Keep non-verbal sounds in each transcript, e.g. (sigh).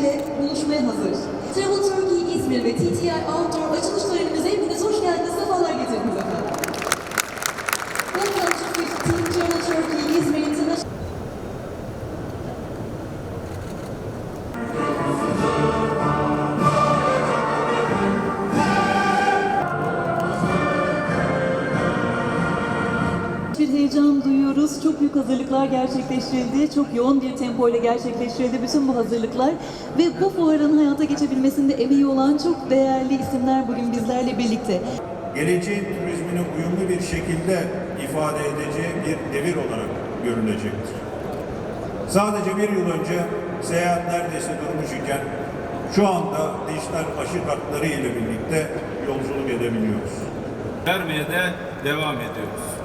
ziyaretçileriyle buluşmaya hazır. Travel Turkey İzmir ve TTI Outdoor açılış törenimize bir heyecan duyuyoruz. Çok büyük hazırlıklar gerçekleştirildi. Çok yoğun bir tempo ile gerçekleştirildi bütün bu hazırlıklar. Ve bu fuarın hayata geçebilmesinde emeği olan çok değerli isimler bugün bizlerle birlikte. geleceğin turizmini uyumlu bir şekilde ifade edeceği bir devir olarak görülecektir. Sadece bir yıl önce seyahat neredeyse durmuş iken şu anda dijital aşı kartları ile birlikte yolculuk edebiliyoruz. vermeye de devam ediyoruz.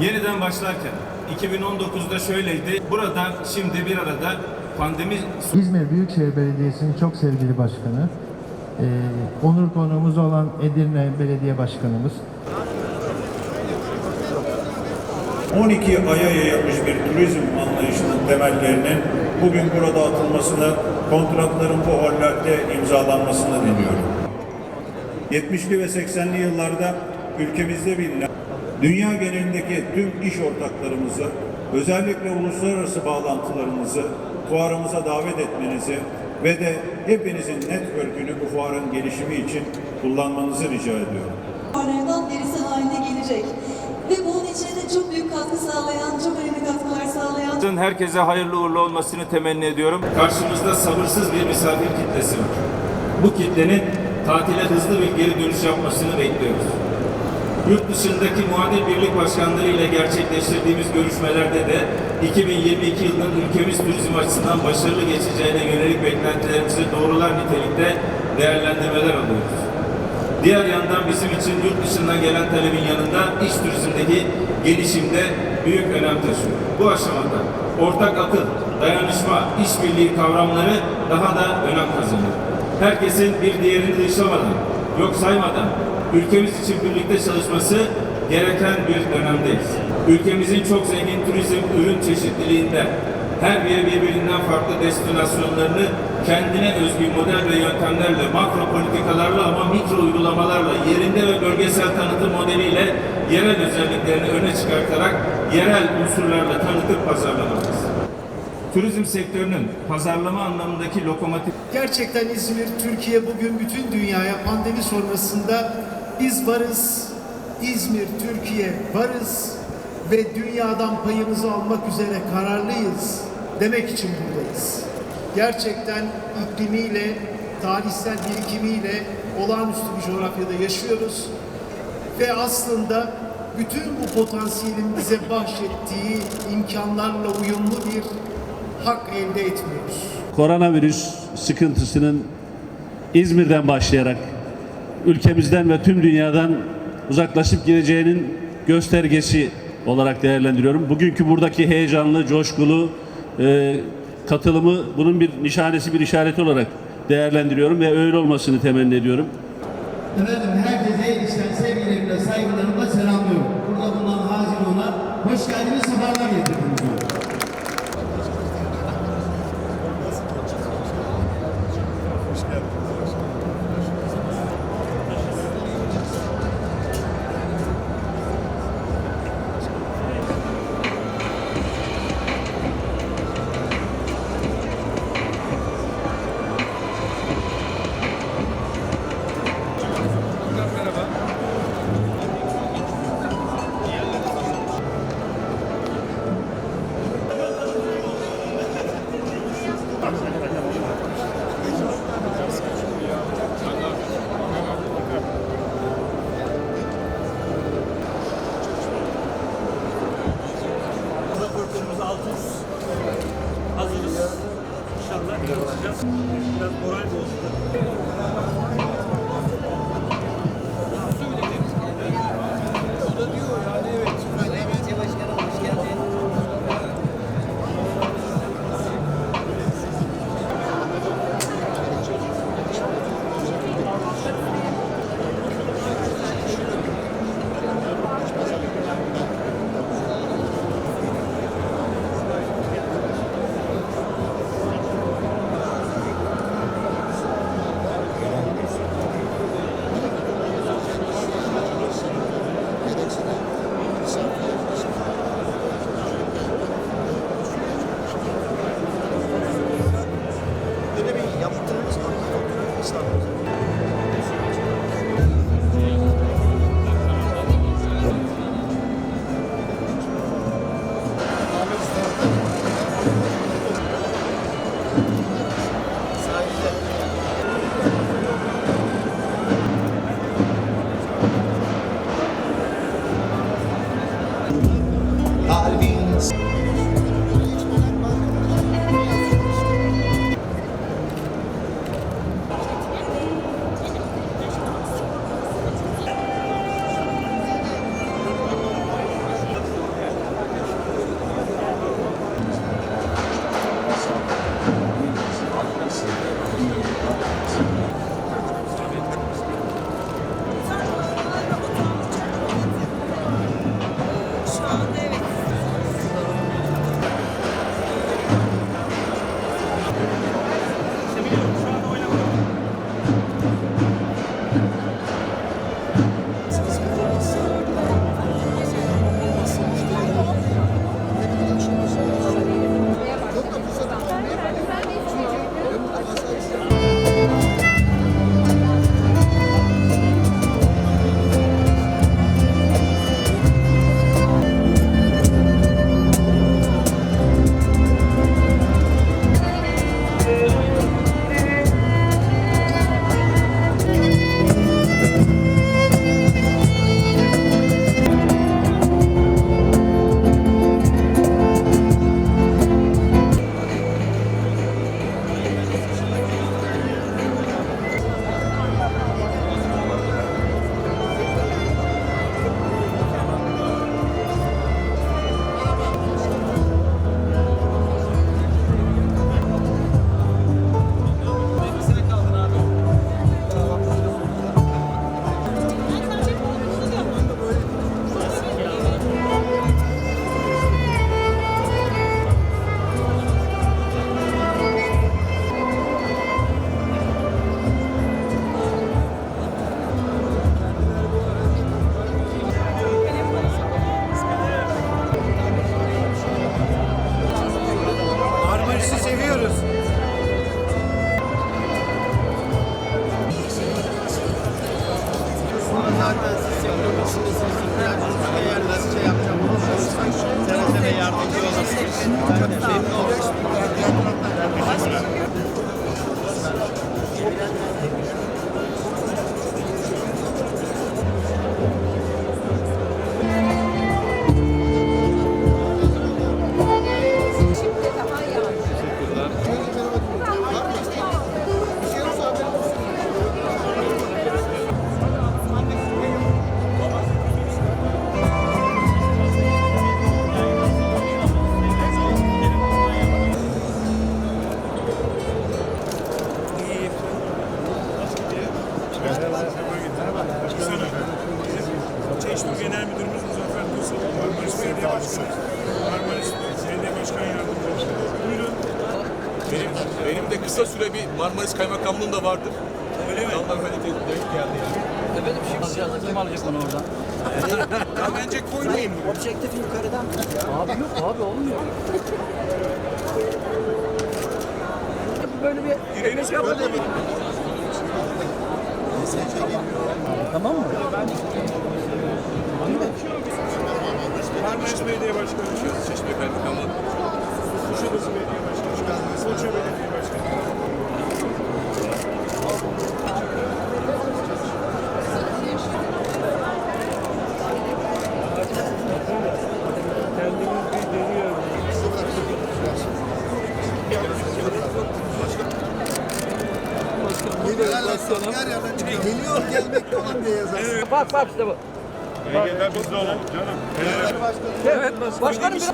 Yeniden başlarken 2019'da şöyleydi. Burada şimdi bir arada pandemi İzmir Büyükşehir Belediyesi'nin çok sevgili başkanı, eee, onur konuğumuz olan Edirne Belediye Başkanımız, 12 aya yayılmış bir turizm anlayışının temellerinin bugün burada atılmasını, kontratların bu hollerde imzalanmasını diliyorum. 70'li ve 80'li yıllarda ülkemizde bilinen dünya genelindeki tüm iş ortaklarımızı, özellikle uluslararası bağlantılarımızı fuarımıza davet etmenizi ve de hepinizin network'ünü bu fuarın gelişimi için kullanmanızı rica ediyorum. Fuarlardan birisi haline gelecek. Ve bunun için de çok büyük katkı sağlayan, çok önemli katkılar sağlayan herkese hayırlı uğurlu olmasını temenni ediyorum. Karşımızda sabırsız bir misafir kitlesi var. Bu kitlenin tatile hızlı bir geri dönüş yapmasını bekliyoruz. Yurt dışındaki muadil birlik başkanları ile gerçekleştirdiğimiz görüşmelerde de 2022 yılının ülkemiz turizm açısından başarılı geçeceğine yönelik beklentilerimizi doğrular nitelikte değerlendirmeler alıyoruz. Diğer yandan bizim için yurt dışından gelen talebin yanında iç turizmdeki gelişimde büyük önem taşıyor. Bu aşamada ortak akıl, dayanışma, işbirliği kavramları daha da önem kazanıyor. Herkesin bir diğerini dışlamadan, yok saymadan ülkemiz için birlikte çalışması gereken bir dönemdeyiz. Ülkemizin çok zengin turizm ürün çeşitliliğinde her biri birbirinden farklı destinasyonlarını kendine özgü model ve yöntemlerle, makro politikalarla ama mikro uygulamalarla, yerinde ve bölgesel tanıtım modeliyle yerel özelliklerini öne çıkartarak yerel unsurlarla tanıtıp pazarlamalıyız. Turizm sektörünün pazarlama anlamındaki lokomotif Gerçekten İzmir, Türkiye bugün bütün dünyaya pandemi sonrasında biz varız, İzmir, Türkiye varız ve dünyadan payımızı almak üzere kararlıyız demek için buradayız. Gerçekten iklimiyle, tarihsel birikimiyle olağanüstü bir coğrafyada yaşıyoruz ve aslında bütün bu potansiyelin bize bahşettiği imkanlarla uyumlu bir hak elde etmiyoruz. koronavirüs sıkıntısının İzmir'den başlayarak ülkemizden ve tüm dünyadan uzaklaşıp gideceğinin göstergesi olarak değerlendiriyorum. Bugünkü buradaki heyecanlı, coşkulu e, katılımı bunun bir nişanesi, bir işareti olarak değerlendiriyorum ve öyle olmasını temenni ediyorum. Efendim herkese içten sevgilerimle, saygılarımla selamlıyorum. Biraz moral bozdu. Alvinhas. Kısa süre bir Marmaris Kaymakamlığında vardır. Öyle mi? Ondan hani denk geldi yani. Kim alacak onu oradan? (laughs) Ya bence koymayayım. Objektif yukarıdan. Abi yok abi olmuyor. Böyle bir Yüreğiniz yapalım. tamam mı? Marmaris Belediye Başkanı, Çeşme Kaymakamlığı. Kuşadası Belediye Başkanı, Foça Belediye Başkanı. Kendimiz bir deniyoruz. Geliyor gelmekte olan diye yazar. Bak bak işte bu. Olun canım. Evet başkanım biraz.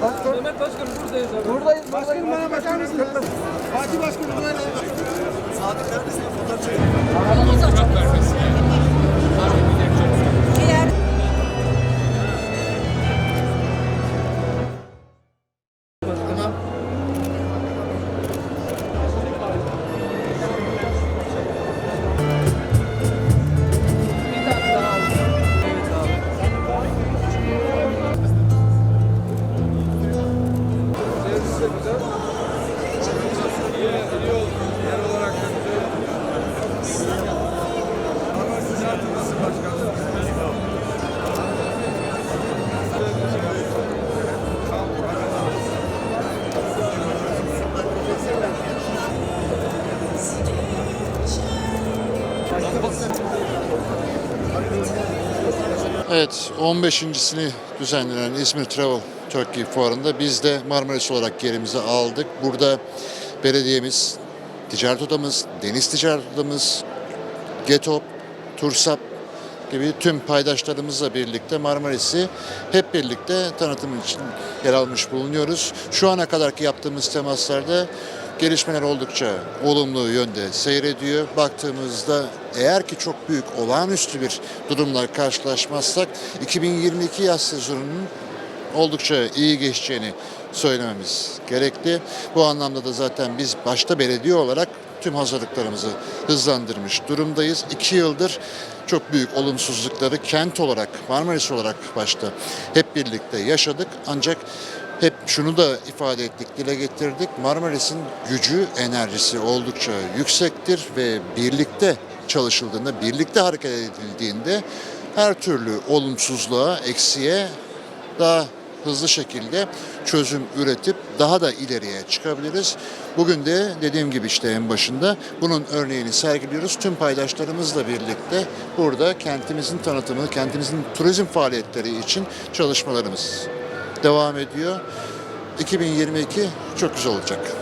Mehmet başkanım buradayız abi. Buradayız. Başkanım bana bakar mısınız? Fatih başkanım buraya. Evet, 15.sini düzenlenen İzmir Travel Turkey Fuarı'nda biz de Marmaris olarak yerimizi aldık. Burada belediyemiz, ticaret odamız, deniz ticaret odamız, GETOP, TURSAP gibi tüm paydaşlarımızla birlikte Marmaris'i hep birlikte tanıtım için yer almış bulunuyoruz. Şu ana kadarki yaptığımız temaslarda gelişmeler oldukça olumlu yönde seyrediyor. Baktığımızda eğer ki çok büyük olağanüstü bir durumla karşılaşmazsak 2022 yaz sezonunun oldukça iyi geçeceğini söylememiz gerekli. Bu anlamda da zaten biz başta belediye olarak tüm hazırlıklarımızı hızlandırmış durumdayız. İki yıldır çok büyük olumsuzlukları kent olarak, Marmaris olarak başta hep birlikte yaşadık. Ancak hep şunu da ifade ettik, dile getirdik. Marmaris'in gücü, enerjisi oldukça yüksektir ve birlikte çalışıldığında, birlikte hareket edildiğinde her türlü olumsuzluğa, eksiğe daha hızlı şekilde çözüm üretip daha da ileriye çıkabiliriz. Bugün de dediğim gibi işte en başında bunun örneğini sergiliyoruz. Tüm paydaşlarımızla birlikte burada kentimizin tanıtımı, kentimizin turizm faaliyetleri için çalışmalarımız devam ediyor. 2022 çok güzel olacak.